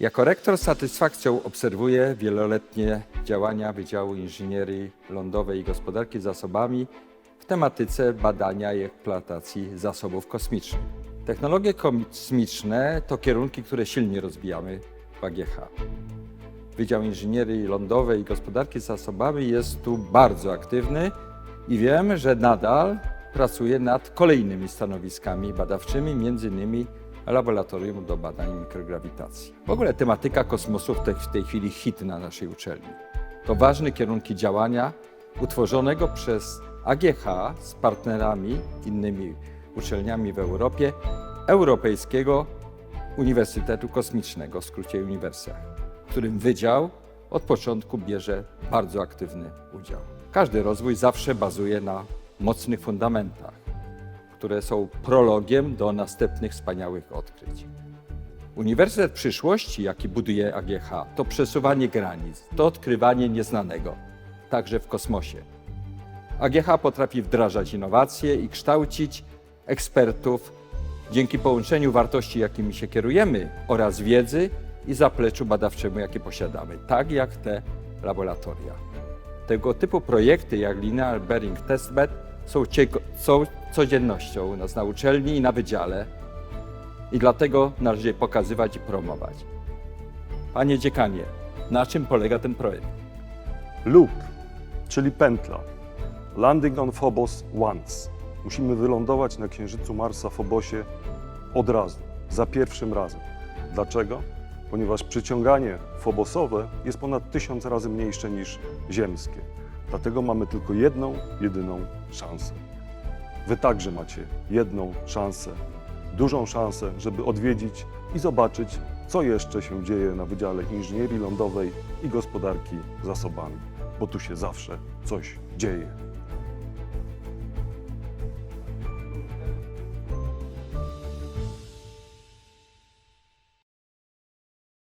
Jako rektor z satysfakcją obserwuję wieloletnie działania Wydziału Inżynierii Lądowej i Gospodarki Zasobami w tematyce badania i eksploatacji zasobów kosmicznych. Technologie kosmiczne to kierunki, które silnie rozwijamy w AGH. Wydział Inżynierii Lądowej i Gospodarki Zasobami jest tu bardzo aktywny i wiem, że nadal pracuje nad kolejnymi stanowiskami badawczymi, między innymi Laboratorium do Badań Mikrograwitacji. W ogóle tematyka kosmosu w tej, chwili hit na naszej uczelni. To ważne kierunki działania utworzonego przez AGH z partnerami, innymi uczelniami w Europie, Europejskiego Uniwersytetu Kosmicznego, w skrócie Uniwersach, w którym wydział od początku bierze bardzo aktywny udział. Każdy rozwój zawsze bazuje na mocnych fundamentach, które są prologiem do następnych wspaniałych odkryć. Uniwersytet przyszłości, jaki buduje AGH, to przesuwanie granic, to odkrywanie nieznanego, także w kosmosie. AGH potrafi wdrażać innowacje i kształcić ekspertów dzięki połączeniu wartości, jakimi się kierujemy, oraz wiedzy i zapleczu badawczemu, jakie posiadamy, tak jak te laboratoria. Tego typu projekty jak Linear Bearing Testbed są, są codziennością u nas na uczelni i na wydziale i dlatego należy je pokazywać i promować. Panie dziekanie, na czym polega ten projekt? Loop, czyli pętla. Landing on Phobos once. Musimy wylądować na księżycu Marsa Phobosie od razu, za pierwszym razem. Dlaczego? Ponieważ przyciąganie Phobosowe jest ponad tysiąc razy mniejsze niż ziemskie. Dlatego mamy tylko jedną, jedyną szansę. Wy także macie jedną szansę, dużą szansę, żeby odwiedzić i zobaczyć, co jeszcze się dzieje na Wydziale Inżynierii Lądowej i Gospodarki Zasobami, bo tu się zawsze coś dzieje.